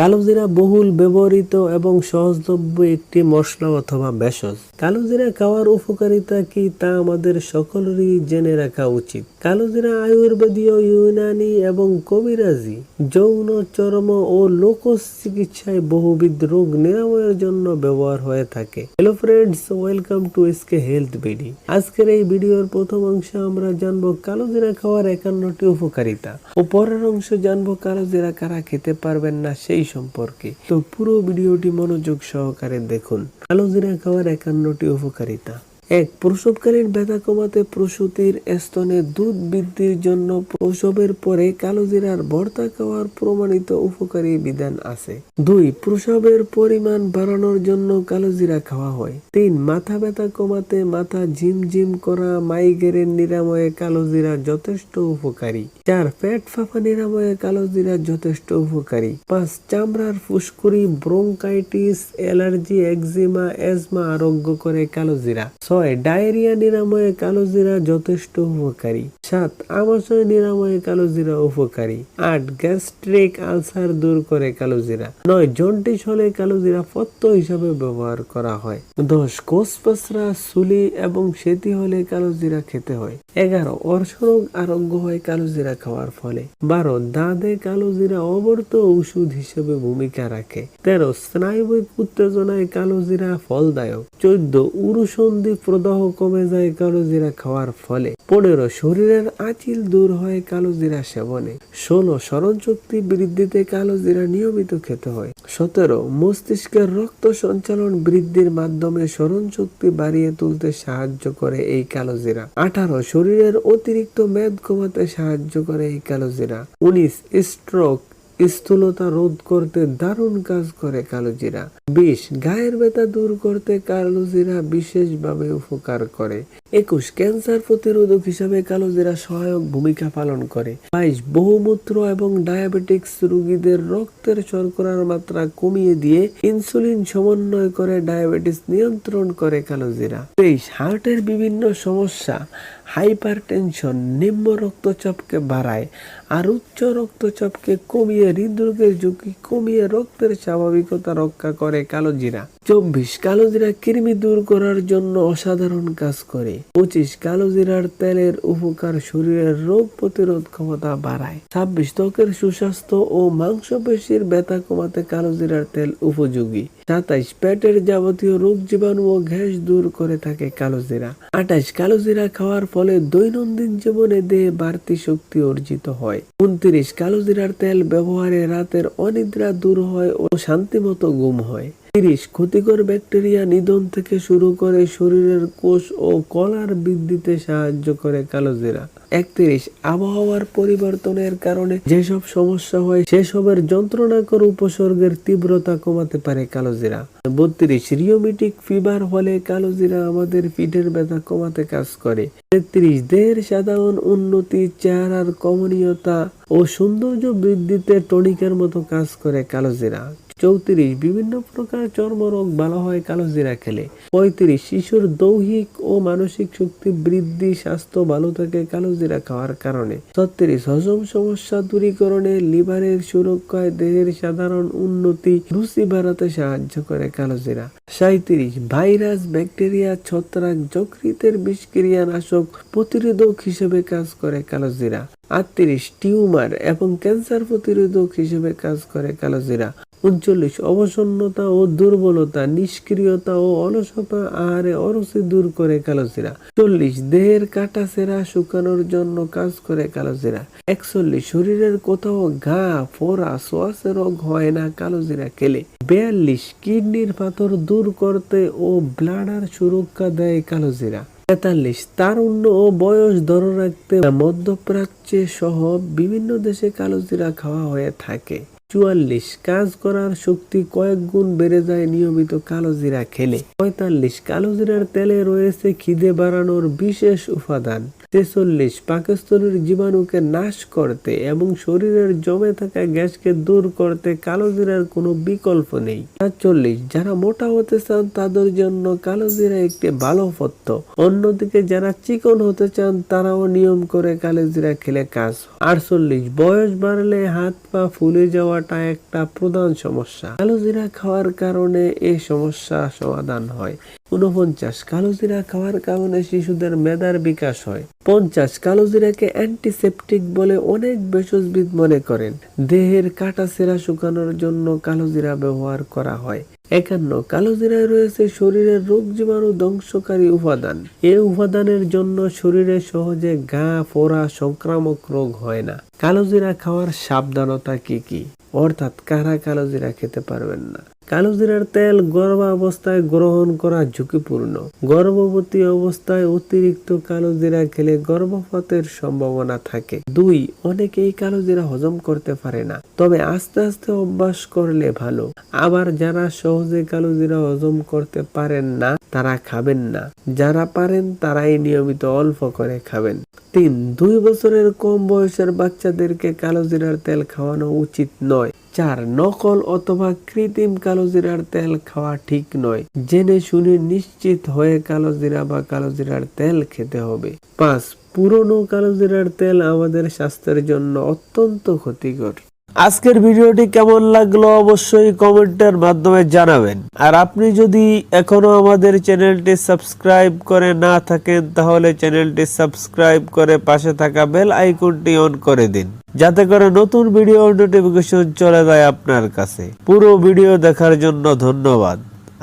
কালোজিরা বহুল ব্যবহৃত এবং সহজলভ্য একটি মশলা অথবা ভেষজ। কালোজিরা খাওয়ার উপকারিতা কি তা আমাদের সকলেরই জেনে রাখা উচিত। কালোজিরা আয়ুর্বেদীয় ইউনানি এবং কবিরাজি, যৌন, চর্ম ও লোক চিকিৎসায় বহুবিধ রোগ নিরাময়ের জন্য ব্যবহার হয়ে থাকে। Hello friends welcome to S K health B D আজকের এই ভিডিওর প্রথম অংশে আমরা জানব কালোজিরা খাওয়ার একান্নটি উপকারিতা। ও পরের অংশ জানব কালোজিরা কারা খেতে পারবেন না সেই সম্পর্কে। তো পুরো ভিডিওটি মনোযোগ সহকারে দেখুন। কালোজিরা খাওয়ার একান্নটি উপকারিতা। এক প্রসবকালীন ব্যথা কমাতে প্রসূতির স্তনে দুধ বৃদ্ধির জন্য প্রসবের পরে কালোজিরার ভর্তা খাওয়ার প্রমাণিত উপকারী বিধান আছে। দুই, প্রসবের পরিমাণ বাড়ানোর জন্য কালোজিরা খাওয়া হয়। তিন, মাথা ব্যথা কমাতে মাথা ঝিমঝিম করা মাইগ্রেন নিরাময়ে কালোজিরা যথেষ্ট উপকারী। চার পেট ফাঁপা নিরাময়ে কালোজিরা যথেষ্ট উপকারী। পাঁচ, চামড়ার ফুসকুড়ি, ব্রোঙ্কাইটিস, অ্যালার্জি, একজিমা এজমা আরোগ্য করে কালোজিরা। ছয় ডায়রিয়া নিরাময়ে কালোজিরা যথেষ্ট উপকারী। সাত আমাশয় নিরাময়ে কালোজিরা উপকারী। আট, গ্যাস্ট্রিক আলসার দূর করে কালোজিরা নয়, জন্ডিস হলে কালোজিরা পত্য হিসাবে ব্যবহার করা হয়। দশ কোষ পাসরা সুলি এবং সেতি হলে কালোজিরা খেতে হয়। এগারো, অর্শরোগ আরোগ্য হয় কালোজিরা খাওয়ার ফলে। বারো, দাঁতে কালোজিরা অবর্ত ঔষধ হিসেবে ভূমিকা রাখে। তেরো, স্নায়বিক উত্তেজনায় কালোজিরা ফলদায়ক। চোদ্দ, উরুসন্ধি প্রদাহ কমে যায়, কালোজিরা খাওয়ার ফলে। পনেরো, শরীরের আঁচিল দূর হয়, কালোজিরা সেবনে। ষোলো স্মরণ শক্তি বৃদ্ধিতে কালোজিরা নিয়মিত খেতে হয়। সতেরো, মস্তিষ্কের রক্ত সঞ্চালন বৃদ্ধির মাধ্যমে স্মরণ শক্তি বাড়িয়ে তুলতে সাহায্য করে এই কালোজিরা। আঠারো, শরীরের অতিরিক্ত মেদ কমাতে সাহায্য করে এই কালোজিরা। উনিশ স্ট্রোক স্থূলতা রোধ করতে দারুণ কাজ করে কালোজিরা। বিশ গায়ের ব্যথা দূর করতে কালোজিরা বিশেষভাবে উপকার করে। একুশ, ক্যান্সার প্রতিরোধক হিসাবে কালোজিরা সহায়ক ভূমিকা পালন করে। বাইশ, বহুমূত্র এবং ডায়াবেটিক্স রোগীদের রক্তের শর্করার মাত্রা কমিয়ে দিয়ে ইনসুলিন সমন্বয় করে ডায়াবেটিস নিয়ন্ত্রণ করে কালোজিরা। তেইশ, হার্টের বিভিন্ন সমস্যা হাইপার টেনশন নিম্ন রক্তচাপকে বাড়ায়। আর উচ্চ রক্তচাপকে কমিয়ে হৃদরোগের ঝুঁকি কমিয়ে রক্তের স্বাভাবিকতা রক্ষা করে কালোজিরা। চব্বিশ, কালোজিরা কৃমি দূর করার জন্য অসাধারণ কাজ করে। পঁচিশ, কালোজিরার তেলের উপকার শরীরের রোগ প্রতিরোধ ক্ষমতা বাড়ায়। ছাব্বিশ, ত্বকের সুস্বাস্থ্য ও মাংসপেশির ব্যথা কমাতে কালোজিরার তেল উপযোগী। সাতাইশ, পেটের যাবতীয় রোগ জীবাণু ও গ্যাস দূর করে থাকে কালোজিরা। আঠাইশ কালোজিরা খাওয়ার ফলে দৈনন্দিন জীবনে দেহে বাড়তি শক্তি অর্জিত হয়। উনত্রিশ কালো জিরার তেল ব্যবহারে রাতের অনিদ্রা দূর হয় ও শান্তিমতো ঘুম হয়। তিরিশ ক্ষতিকর ব্যাকটেরিয়া নিধন থেকে শুরু করে শরীরের কোষ ও কলার বৃদ্ধিতে সাহায্য করে কালোজিরা। একত্রিশ, আবহাওয়ার পরিবর্তনের কারণে যেসব সমস্যা হয়, সেসবের যন্ত্রণাকর উপসর্গের তীব্রতা কমাতে পারে কালোজিরা। বত্রিশ রিওমিটিক ফিভার হলে কালোজিরা আমাদের পিঠের ব্যথা কমাতে কাজ করে। তেত্রিশ, দেহের সাধারণ উন্নতি, চেহারার কমনীয়তা ও সৌন্দর্য বৃদ্ধিতে টনিকের মতো কাজ করে কালোজিরা। চৌত্রিশ, বিভিন্ন প্রকার চর্মরোগ ভালো হয় কালোজিরা খেলে। পঁয়ত্রিশ, শিশুর দৈহিক ও মানসিক শক্তি বৃদ্ধি, স্বাস্থ্য ভালো থাকে কালোজিরা খাওয়ার কারণে। ছত্রিশ, হজম সমস্যা দূরীকরণে লিভারের সুরক্ষায় দেহের সাধারণ উন্নতি রুচি বাড়াতে সাহায্য করে কালোজিরা। সাঁত্রিশ ভাইরাস, ব্যাকটেরিয়া, ছত্রাক, যকৃতের বিষক্রিয়া নাশক প্রতিরোধক হিসেবে কাজ করে কালোজিরা। আটত্রিশ, টিউমার এবং ক্যান্সার প্রতিরোধক হিসেবে কাজ করে কালোজিরা। উনচল্লিশ অবসন্নতা ও দুর্বলতা, নিষ্ক্রিয়তা ও অলসতা আহারে অরুচি দূর করে কালোজিরা। চল্লিশ দেহের কাটা সেরা শুকানোর জন্য কাজ করে কালোজিরা। একচল্লিশ, শরীরের কোথাও ঘা, ফোড়া, সোয়াসে রোগ হয় না কালোজিরা খেলে। বিয়াল্লিশ, কিডনির পাথর দূর করতে ও ব্লাডার সুরক্ষা দেয় কালোজিরা। তেতাল্লিশ, তারুণ্য ও বয়স ধরে রাখতে মধ্যপ্রাচ্যে সহ বিভিন্ন দেশে কালোজিরা খাওয়া হয়ে থাকে। চুয়াল্লিশ কাজ করার শক্তি কয়েক গুণ বেড়ে যায় নিয়মিত কালো জিরা খেলে। পঁয়তাল্লিশ কালো জিরার তেলে রয়েছে খিদে বাড়ানোর বিশেষ উপাদান। ছেচল্লিশ পাকস্থলীর জীবাণুকে নাশ করতে এবং শরীরের জমে থাকা গ্যাসকে দূর করতে কালো জিরার কোনো বিকল্প নেই। সাতচল্লিশ, যারা মোটা হতে চান তাদের জন্য কালো জিরা একটি ভালো পথ্য। অন্যদিকে যারা চিকন হতে চান তারাও নিয়ম করে কালো জিরা খেলে কাজ আটচল্লিশ, বয়স বাড়লে হাত পা ফুলে যাওয়াটা একটা প্রধান সমস্যা। কালো জিরা খাওয়ার কারণে এই সমস্যা সমাধান হয়। উনপঞ্চাশ কালো জিরা খাওয়ার কারণে শিশুদের মেধার বিকাশ হয়। পঞ্চাশ কালো জিরাকে অ্যান্টিসেপটিক বলে অনেক ভেষজবিদ মনে করেন। দেহের কাটা সেরা শুকানোর জন্য কালো জিরা ব্যবহার করা হয়। একান্ন কালো জিরায় রয়েছে শরীরের রোগ জীবাণু ধ্বংসকারী উপাদান। এই উপাদানের জন্য শরীরে সহজে ঘা ফোড়া, সংক্রামক রোগ হয় না। কালো জিরা খাওয়ার সাবধানতা কি কি? অর্থাৎ কারা কালো জিরা খেতে পারবেন না? কালো জিরার তেল গর্ভাবস্থায় গ্রহণ করা ঝুঁকিপূর্ণ। গর্ভবতী অবস্থায় অতিরিক্ত কালো জিরা খেলে গর্ভপাতের সম্ভাবনা থাকে। দুই, অনেকেই কালো জিরা হজম করতে পারে না। তবে আস্তে আস্তে অভ্যাস করলে ভালো। আবার যারা সহজে কালো জিরা হজম করতে পারেন না, তারা খাবেন না। যারা পারেন, তারাই নিয়মিত অল্প করে খাবেন। তিন, দুই বছরের কম বয়সের বাচ্চাদেরকে কালো জিরার তেল খাওয়ানো উচিত নয়। চার, নকল অথবা কৃত্রিম কালো জিরার তেল খাওয়া ঠিক নয়। জেনে শুনে নিশ্চিত হয়ে কালো জিরা বা কালো জিরার তেল খেতে হবে। পাঁচ পুরনো কালো জিরার তেল আমাদের স্বাস্থ্যের জন্য অত্যন্ত ক্ষতিকর। আজকের ভিডিওটি কেমন লাগল অবশ্যই কমেন্টের মাধ্যমে জানাবেন। আর আপনি যদি এখনও আমাদের চ্যানেলটি সাবস্ক্রাইব করে না থাকেন, তাহলে চ্যানেলটি সাবস্ক্রাইব করে পাশে থাকা বেল আইকনটি অন করে দিন, যাতে করে নতুন ভিডিও নোটিফিকেশন চলে যায় আপনার কাছে। পুরো ভিডিও দেখার জন্য ধন্যবাদ।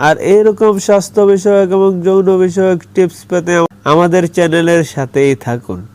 আর এরকম স্বাস্থ্য বিষয়ক এবং যৌন বিষয়ক টিপস পেতে আমাদের চ্যানেলের সাথেই থাকুন।